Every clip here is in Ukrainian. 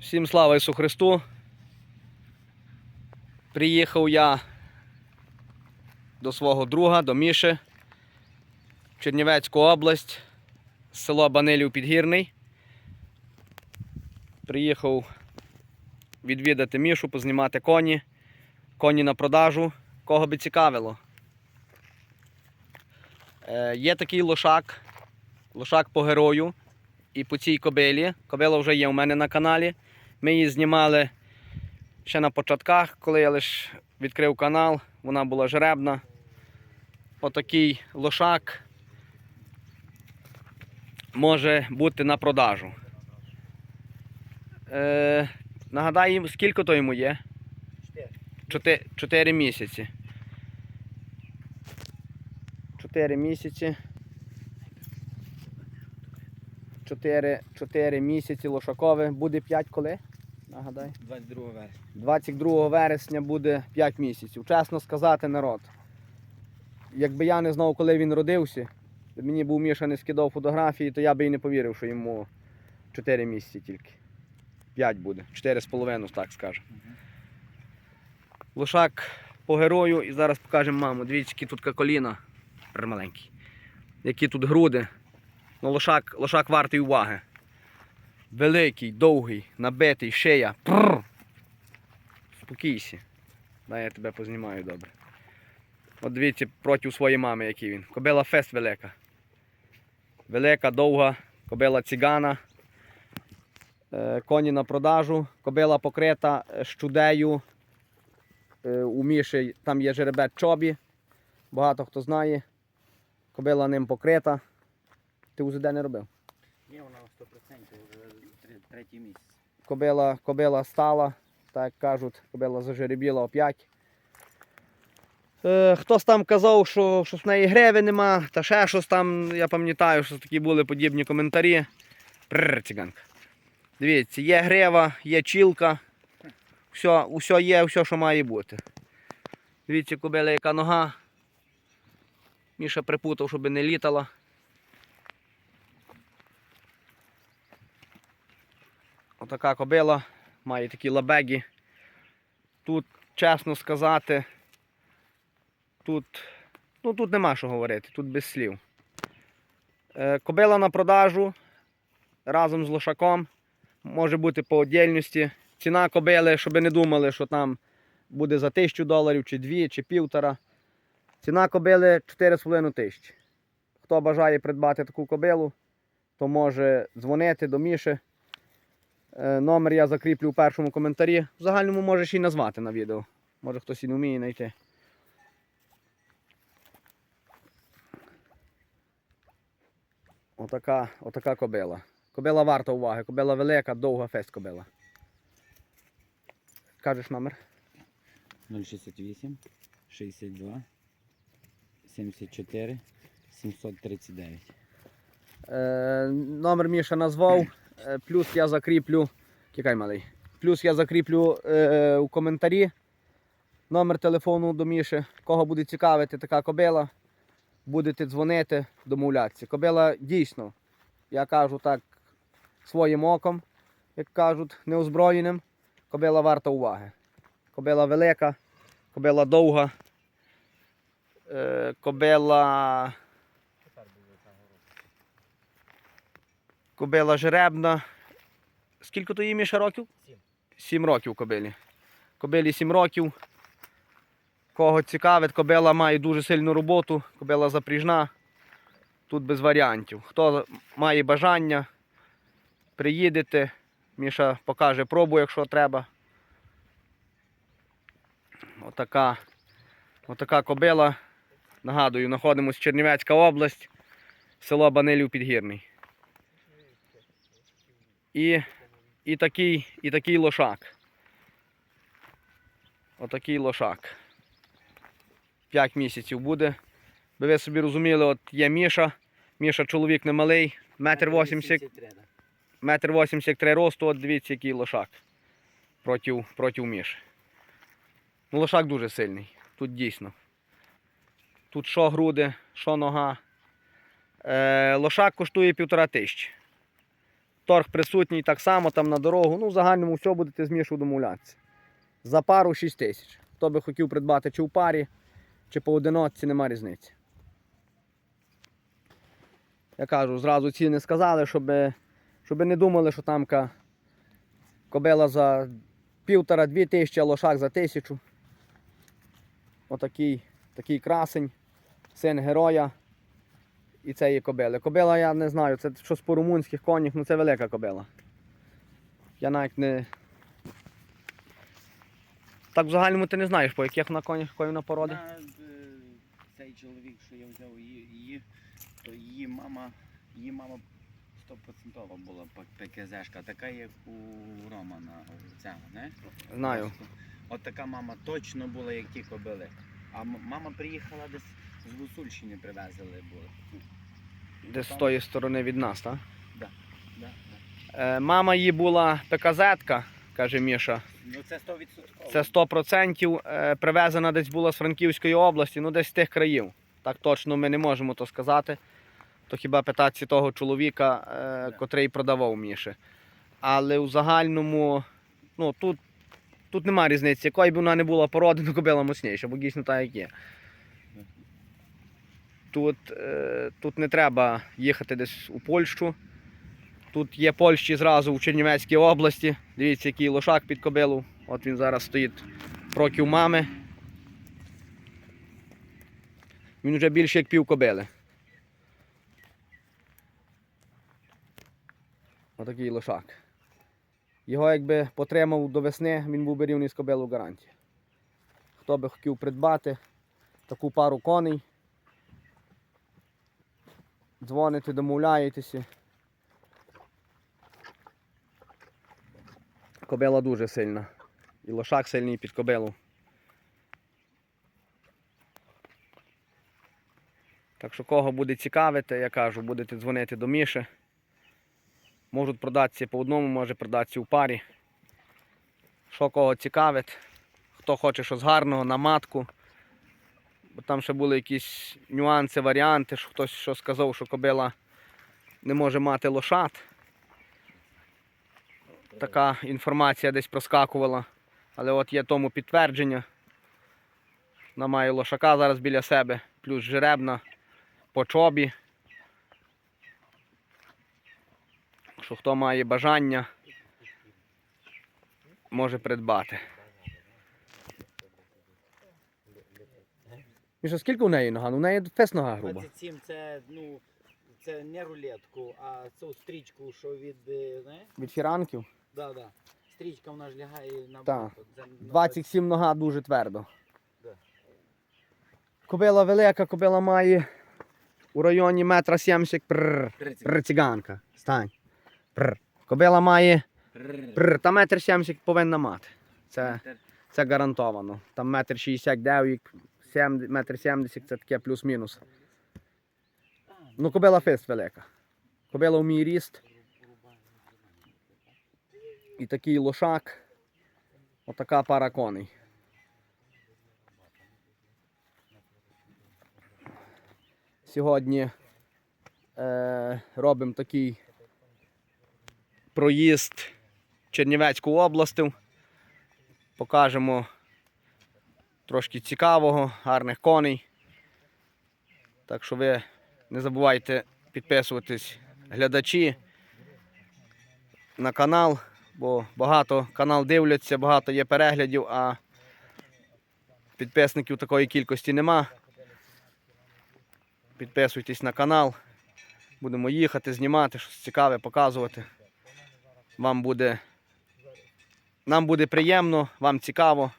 Всім слава Ісу Христу. Приїхав я до свого друга, до Міші, в Чернівецьку область, село Банилів Підгірний. Приїхав відвідати Мішу, познімати коні, коні на продажу, кого би цікавило. Е, є такий лошак, лошак по герою і по цій кобилі. Кобила вже є у мене на каналі. Ми її знімали ще на початках, коли я лише відкрив канал, вона була жеребна. Отакий лошак може бути на продажу. Е, нагадаю, скільки то йому є? Чотири, чотири місяці. Чотири місяці. Чотири, чотири місяці лошакове. Буде 5 коли? Нагадай. 22 вересня. 22 вересня буде 5 місяців. Чесно сказати, народ. Якби я не знав, коли він родився, мені був Міша не скидав фотографії, то я би і не повірив, що йому 4 місяці тільки. 5 буде. 4,5, так скажемо. Лошак по герою і зараз покажемо маму. Дивіться, які тут коліна. Прр маленький. Які тут груди. Ну, лошак, лошак вартий уваги. Великий, довгий, набитий, шия. Пррр. Спокійся. Дай я тебе познімаю добре. От дивіться проти своєї мами, який він. Кобила фест велика. Велика, довга, кобила цигана. Е, Коні на продажу. Кобила покрита е, щудею. Е, У Міші там є жеребець чобі. Багато хто знає. Кобила ним покрита. Ти УЗД не робив? Є вона на 100% вже тре- третій місяць. Кобила, кобила стала, так кажуть, кобила зажеребіла оп'ять. Е, хтось там казав, що щось в неї греви нема, та ще щось там, я пам'ятаю, що такі були подібні коментарі. Прррр, циганка. Дивіться, є грева, є чілка. Все, все є, все, що має бути. Дивіться, кобила яка нога. Міша припутав, щоб не літала. Отака кобила, має такі лабегі. Тут, чесно сказати, тут, ну, тут нема що говорити, тут без слів. Е, кобила на продажу разом з лошаком. Може бути по отдільності. Ціна кобили, щоб не думали, що там буде за тисячу доларів, чи дві, чи півтора. Ціна кобили 4,5 тисячі. Хто бажає придбати таку кобилу, то може дзвонити до Міші. Е, Номер я закріплю у першому коментарі. В загальному можеш і назвати на відео. Може хтось і не вміє знайти. Отака, отака кобила. Кобила варта уваги. Кобила велика, довга фест кобила. Кажеш номер? 068, 62, 74, 739. Е, номер Міша назвав. Е, плюс я закріплю. Кікай малий. Плюс я закріплю е, у коментарі номер телефону до Міші. Кого буде цікавити така кобила, будете дзвонити, домовлятися. Кобила дійсно, я кажу так, своїм оком, як кажуть, неозброєним. Кобила варта уваги. Кобила велика, кобила довга. Е, кобила. Кобила жеребна. Скільки то їй Міша років? Сім. Сім років кобилі. Кобилі сім років. Кого цікавить, кобила має дуже сильну роботу, кобила запріжна. Тут без варіантів. Хто має бажання, приїдете. Міша покаже пробу, якщо треба. Отака, отака кобила. Нагадую, знаходимося Чернівецька область, село Банилів Підгірний. І, і, такий, і такий лошак. Отакий лошак. 5 місяців буде. Би ви собі розуміли, от є Міша. Міша чоловік не малий, метр 80, 83, да. метр 83 росту, от дивіться, який лошак проти, проти Міші. Ну, лошак дуже сильний. Тут дійсно. Тут що груди, що нога. Е, лошак коштує півтора тисячі. Торг присутній так само там на дорогу. Ну, в загальному все будете з Мішою домовлятися. За пару 6 тисяч. Хто би хотів придбати чи в парі, чи поодиночці, нема різниці. Я кажу, зразу ціни сказали, щоб, щоб не думали, що там кобила за півтора-дві тисячі, а лошак за тисячу. Отакий такий красень, син героя. І це є кобили. Кобила, я не знаю, це щось по румунських конях, ну це велика кобила. Я навіть не. Так в загальному ти не знаєш, по яких вона конях, якої вона породи. Е, цей чоловік, що я взяв її, її, то її мама, її мама 100% була ПКЗшка, така як у Романа у цього, не? Знаю. От така мама точно була, як ті кобили. А мама приїхала десь з Гусульщини привезли були. Десь з тої сторони від нас, так? Да, да. Е, мама її була ПКЗ-ка, каже Міша. Ну це 100%. Це 100% е, привезена десь була з Франківської області, ну десь з тих країв. Так точно ми не можемо то сказати. То хіба питатися того чоловіка, е, котрий продавав Міші. Але у загальному, ну тут, тут нема різниці, якої б вона не була породи, ну кобила моцніша, бо дійсно так як є. Тут, е, тут не треба їхати десь у Польщу. Тут є Польщі зразу у Чернівецькій області. Дивіться, який лошак під кобилу. От він зараз стоїть проти у мами. Він вже більше як пів кобили. Отакий лошак. Його якби потримав до весни, він був би рівний з кобилу в гарантії. Хто би хотів придбати таку пару коней, дзвоните, домовляєтеся. Кобила дуже сильна. І лошак сильний під кобилу. Так що кого буде цікавити, я кажу, будете дзвонити до Міші. Можуть продатися по одному, може продатися у парі. Що кого цікавить, хто хоче щось гарного на матку. Бо там ще були якісь нюанси, варіанти, що хтось що сказав, що кобила не може мати лошад. Така інформація десь проскакувала. Але от є тому підтвердження. Вона має лошака зараз біля себе, плюс жеребна по чобі. Що хто має бажання, може придбати. Міша, скільки у неї нога? Ну, у неї фес нога груба. 27 це, ну, це не рулетку, а цю стрічку, що від, не? Від фіранків. Да, да. Стрічка вона ж лягає на Так. боку. Це на 27 нога дуже твердо. Да. Кобила велика, кобила має у районі метра 70 прррр. 30. Прррр, циганка. Стань. Прррр. Кобила має Прррр. та метр 70 повинна мати. Це, це гарантовано. Там метр 69, сем- метр 70 це таке плюс-мінус. Ну, кобила фест велика. Кобила вміє ріст. І такий лошак. Отака пара коней. Сьогодні е, робимо такий проїзд Чернівецьку область. Покажемо трошки цікавого, гарних коней. Так що ви не забувайте підписуватись, глядачі на канал, бо багато канал дивляться, багато є переглядів, а підписників такої кількості нема. Підписуйтесь на канал. Будемо їхати, знімати, щось цікаве, показувати. Вам буде. Нам буде приємно, вам цікаво.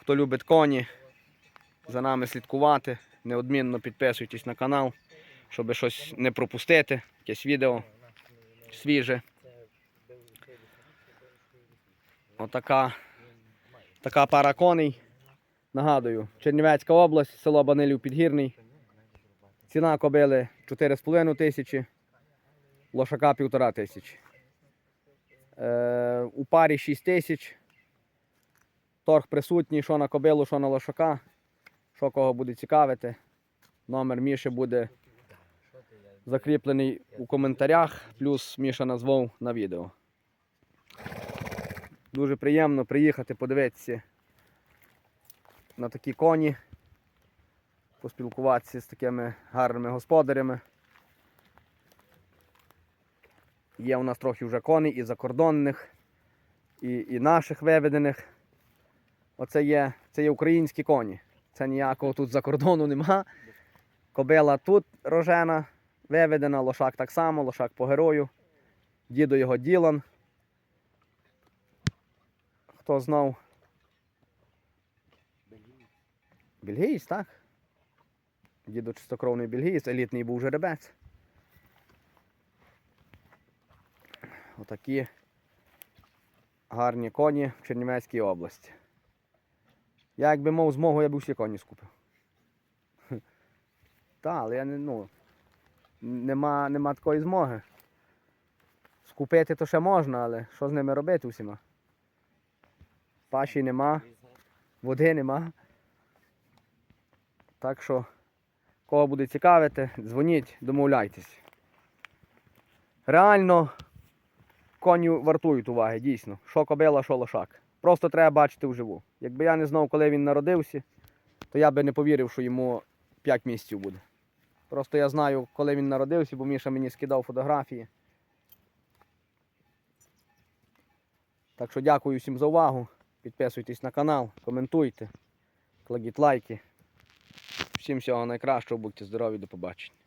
Хто любить коні, за нами слідкувати. Неодмінно підписуйтесь на канал, щоб щось не пропустити, якесь відео свіже. Отака така пара коней. Нагадую, Чернівецька область, село Банилів Підгірний. Ціна кобили 4,5 тисячі, лошака 1,5 тисячі. Е, у парі 6 тисяч. Торг присутній, що на кобилу, що на лошака. Що кого буде цікавити. Номер Міші буде закріплений у коментарях, плюс Міша назвав на відео. Дуже приємно приїхати, подивитися на такі коні, поспілкуватися з такими гарними господарями. Є у нас трохи вже коней і закордонних, і, і наших виведених. Оце є, це є українські коні. Це ніякого тут за кордону нема. Кобила тут рожена, виведена, лошак так само, лошак по герою. Дідо його Ділан. Хто знав? Бельгієць, так? Дідо чистокровний бельгієць, елітний був жеребець. Отакі гарні коні в Чернівецькій області. Я якби мав змогу, я б усі коні скупив. Та, але я не, ну, нема, нема такої змоги. Скупити то ще можна, але що з ними робити усіма? Паші нема, води нема. Так що, кого буде цікавити, дзвоніть, домовляйтесь. Реально, коні вартують уваги, дійсно. Що кобила, що лошак. Просто треба бачити вживу. Якби я не знав, коли він народився, то я би не повірив, що йому 5 місяців буде. Просто я знаю, коли він народився, бо Міша мені скидав фотографії. Так що дякую всім за увагу. Підписуйтесь на канал, коментуйте, кладіть лайки. Всім всього найкращого, будьте здорові, до побачення.